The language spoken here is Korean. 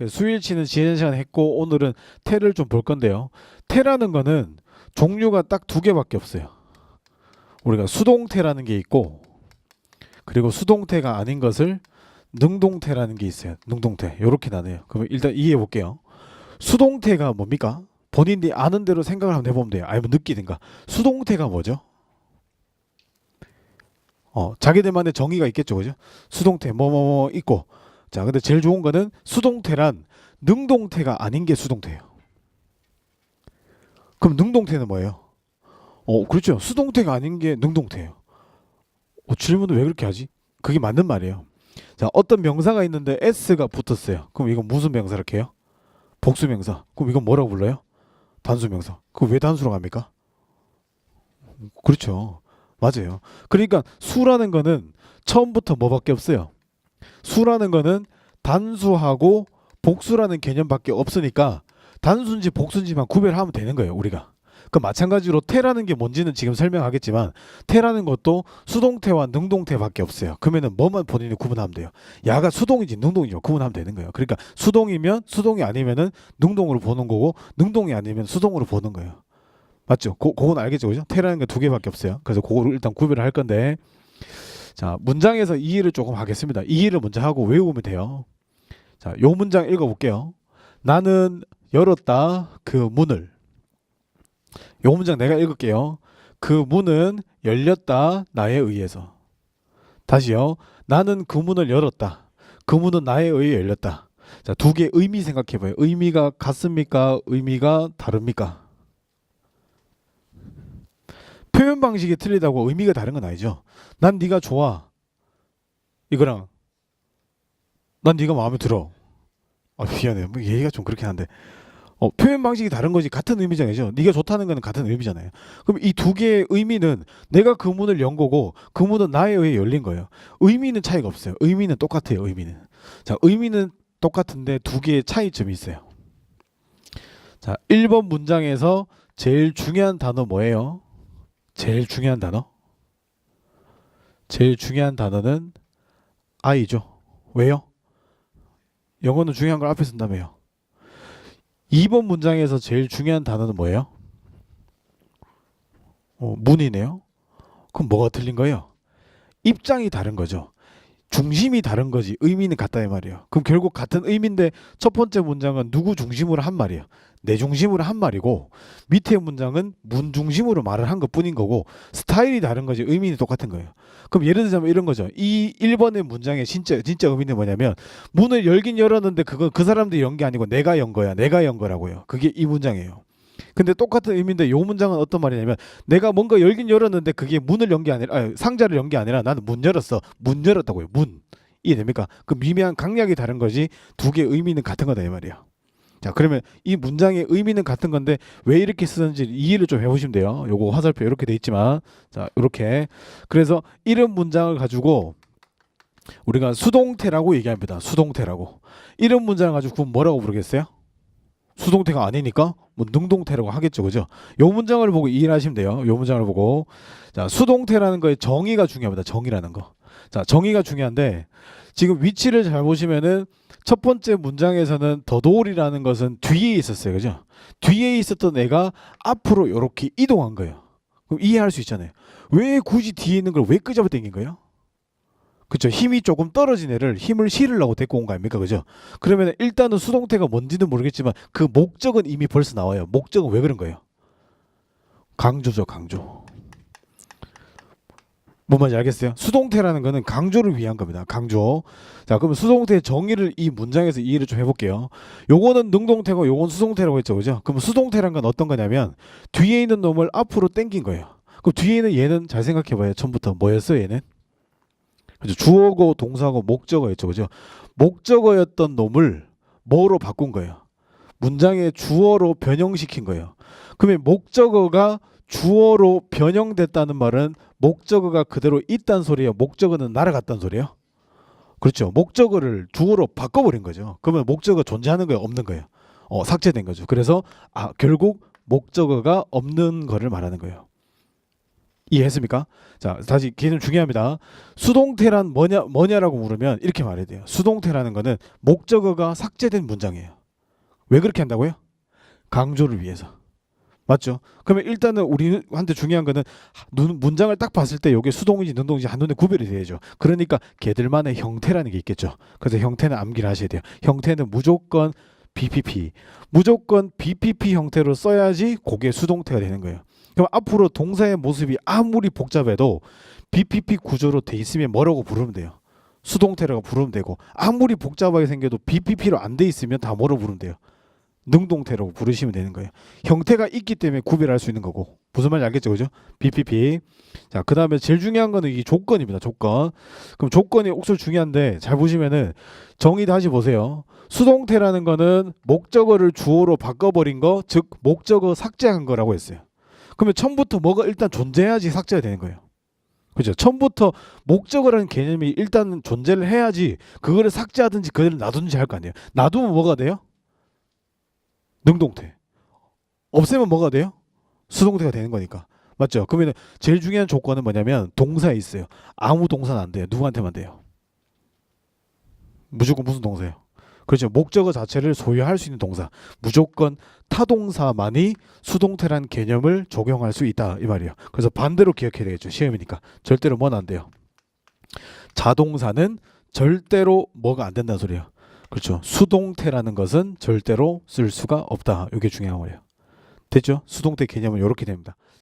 그래서 수일치는 지난 시간에 했고 오늘은 태를 좀 볼 건데요. 태라는 거는 종류가 딱 두 개밖에 없어요. 우리가 수동태라는 게 있고 그리고 수동태가 아닌 것을 능동태라는 게 있어요. 능동태. 요렇게 나눠요. 그러면 일단 이해해 볼게요. 수동태가 뭡니까? 본인이 아는 대로 생각을 한번 해보면 돼요. 아니면 느끼든가. 수동태가 뭐죠? 어, 자기들만의 정의가 있겠죠, 그죠? 수동태 뭐뭐뭐 있고. 자, 근데 제일 좋은 거는 수동태란 능동태가 아닌 게 수동태예요. 그럼 능동태는 뭐예요? 어, 그렇죠. 수동태가 아닌 게 능동태예요. 어, 질문을 왜 그렇게 하지? 그게 맞는 말이에요. 자, 어떤 명사가 있는데 s가 붙었어요. 그럼 이건 무슨 명사를 해요? 복수 명사. 그럼 이건 뭐라고 불러요? 단수 명사. 그럼 왜 단수로 갑니까? 그렇죠. 맞아요. 그러니까 수라는 거는 처음부터 뭐밖에 없어요. 수라는 거는 단수하고 복수라는 개념밖에 없으니까 단수인지 복수인지만 구별하면 되는 거예요, 우리가. 그 마찬가지로 태라는 게 뭔지는 지금 설명하겠지만 태라는 것도 수동태와 능동태밖에 없어요. 그러면은 뭐만 본인이 구분하면 돼요. 야가 수동인지 능동인지 구분하면 되는 거예요. 그러니까 수동이면 수동이 아니면은 능동으로 보는 거고 능동이 아니면 수동으로 보는 거예요. 맞죠? 고, 그건 알겠죠, 그죠? 태라는 게 두 개밖에 없어요. 그래서 그거를 일단 구별을 할 건데 자 문장에서 이해를 조금 하겠습니다. 이해를 먼저 하고 외우면 돼요. 자, 요 문장 읽어볼게요. 나는 열었다 그 문을. 요 문장 내가 읽을게요. 그 문은 열렸다 나에 의해서. 다시요. 나는 그 문을 열었다. 그 문은 나에 의해 열렸다. 자, 두 개 의미 생각해 봐요. 의미가 같습니까? 의미가 다릅니까? 방식이 틀리다고 의미가 다른 건 아니죠. 난 네가 좋아. 이거랑 난 네가 마음에 들어. 아 미안해. 뭐 얘기가 좀 그렇긴 한데. 어, 표현 방식이 다른 거지 같은 의미잖아요. 네가 좋다는 거는 같은 의미잖아요. 그럼 이 두 개의 의미는 내가 그 문을 연 거고 그 문은 나에 의해 열린 거예요. 의미는 차이가 없어요. 의미는 똑같아요. 의미는. 자, 의미는 똑같은데 두 개의 차이점이 있어요. 자, 1번 문장에서 제일 중요한 단어 뭐예요? 제일 중요한 단어? 제일 중요한 단어는 I죠. 왜요? 영어는 중요한 걸 앞에 쓴다며요. 2번 문장에서 제일 중요한 단어는 뭐예요? 어, 문이네요. 그럼 뭐가 틀린 거예요? 입장이 다른 거죠. 중심이 다른 거지 의미는 같다 이 말이에요. 그럼 결국 같은 의미인데 첫 번째 문장은 누구 중심으로 한 말이에요. 내 중심으로 한 말이고 밑에 문장은 문 중심으로 말을 한 것뿐인 거고 스타일이 다른 거지 의미는 똑같은 거예요. 그럼 예를 들자면 이런 거죠. 이 1번의 문장의 진짜 진짜 의미는 뭐냐면 문을 열긴 열었는데 그건 그 사람들이 연 게 아니고 내가 연 거야. 내가 연 거라고요. 그게 이 문장이에요. 근데 똑같은 의미인데 요 문장은 어떤 말이냐면 내가 뭔가 열긴 열었는데 그게 문을 연 게 아니라 아니, 상자를 연 게 아니라 나는 문 열었어. 문 열었다고요. 문. 이해 됩니까? 그 미묘한 강약이 다른 거지 두 개의 의미는 같은 거다 이 말이야. 자 그러면 이 문장의 의미는 같은 건데 왜 이렇게 쓰는지 이해를 좀 해보시면 돼요. 요거 화살표 이렇게 돼 있지만 자 이렇게 그래서 이런 문장을 가지고 우리가 수동태라고 얘기합니다. 수동태라고 이런 문장을 가지고 뭐라고 부르겠어요? 수동태가 아니니까 뭐 능동태라고 하겠죠, 그죠? 요 문장을 보고 이해를 하시면 돼요. 요 문장을 보고 자 수동태라는 거의 정의가 중요합니다. 정의라는 거. 자 정의가 중요한데 지금 위치를 잘 보시면은 첫 번째 문장에서는 더돌이라는 것은 뒤에 있었어요, 그죠? 뒤에 있었던 애가 앞으로 이렇게 이동한 거예요. 그럼 이해할 수 있잖아요. 왜 굳이 뒤에 있는 걸 왜 끄집어 당긴 거예요? 그쵸. 힘이 조금 떨어진 애를 힘을 실으려고 데리고 온 거 아닙니까? 그죠? 그러면 일단은 수동태가 뭔지는 모르겠지만 그 목적은 이미 벌써 나와요. 목적은 왜 그런 거예요? 강조죠 강조. 뭔 말인지 알겠어요? 수동태라는 거는 강조를 위한 겁니다. 강조. 자 그러면 수동태의 정의를 이 문장에서 이해를 좀 해볼게요. 요거는 능동태고 요건 수동태라고 했죠. 그죠? 그럼 수동태란 건 어떤 거냐면 뒤에 있는 놈을 앞으로 당긴 거예요. 그럼 뒤에 있는 얘는 잘 생각해봐요. 처음부터 뭐였어요 얘는 그죠? 주어고 동사고 목적어였죠. 그죠? 목적어였던 놈을 뭐로 바꾼 거예요? 문장의 주어로 변형시킨 거예요. 그러면 목적어가 주어로 변형됐다는 말은 목적어가 그대로 있단 소리예요? 목적어는 날아갔단 소리예요? 그렇죠. 목적어를 주어로 바꿔버린 거죠. 그러면 목적어 존재하는 거예요? 없는 거예요? 어 삭제된 거죠. 그래서 아 결국 목적어가 없는 거를 말하는 거예요 이해했습니까? 자, 다시 개념 중요합니다. 수동태란 뭐냐 뭐냐라고 물으면 이렇게 말해야 돼요. 수동태라는 거는 목적어가 삭제된 문장이에요. 왜 그렇게 한다고요? 강조를 위해서. 맞죠? 그러면 일단은 우리한테 중요한 거는 눈 문장을 딱 봤을 때 이게 수동인지 능동인지 한눈에 구별이 돼야죠. 그러니까 걔들만의 형태라는 게 있겠죠. 그래서 형태는 암기를 하셔야 돼요. 형태는 무조건 BPP, 무조건 BPP 형태로 써야지 그게 수동태가 되는 거예요. 그럼 앞으로 동사의 모습이 아무리 복잡해도 BPP 구조로 돼 있으면 뭐라고 부르면 돼요. 수동태라고 부르면 되고 아무리 복잡하게 생겨도 BPP로 안 돼 있으면 다 뭐로 부르면 돼요. 능동태라고 부르시면 되는 거예요. 형태가 있기 때문에 구별할 수 있는 거고 무슨 말인지 알겠죠, 그죠? BPP. 자, 그 다음에 제일 중요한 거는 이 조건입니다. 조건. 그럼 조건이 옥술 중요한데 잘 보시면은 정의 다시 보세요. 수동태라는 거는 목적어를 주어로 바꿔버린 거, 즉 목적어 삭제한 거라고 했어요. 그러면 처음부터 뭐가 일단 존재해야지 삭제가 되는 거예요. 그죠? 처음부터 목적어라는 개념이 일단 존재를 해야지 그거를 삭제하든지 그대로 놔두든지 할 거 아니에요. 놔두면 뭐가 돼요? 능동태. 없애면 뭐가 돼요? 수동태가 되는 거니까. 맞죠? 그러면 제일 중요한 조건은 뭐냐면 동사에 있어요. 아무 동사는 안 돼요. 누구한테만 돼요? 무조건 무슨 동사예요? 그렇죠. 목적어 자체를 소유할 수 있는 동사. 무조건 타동사만이 수동태란 개념을 적용할 수 있다 이 말이에요. 그래서 반대로 기억해야 되겠죠. 시험이니까 절대로 뭐는 안 돼요. 자동사는 절대로 뭐가 안 된다는 소리예요. 그렇죠. 수동태라는 것은 절대로 쓸 수가 없다. 이게 중요한 거예요. 됐죠? 수동태 개념은 이렇게 됩니다.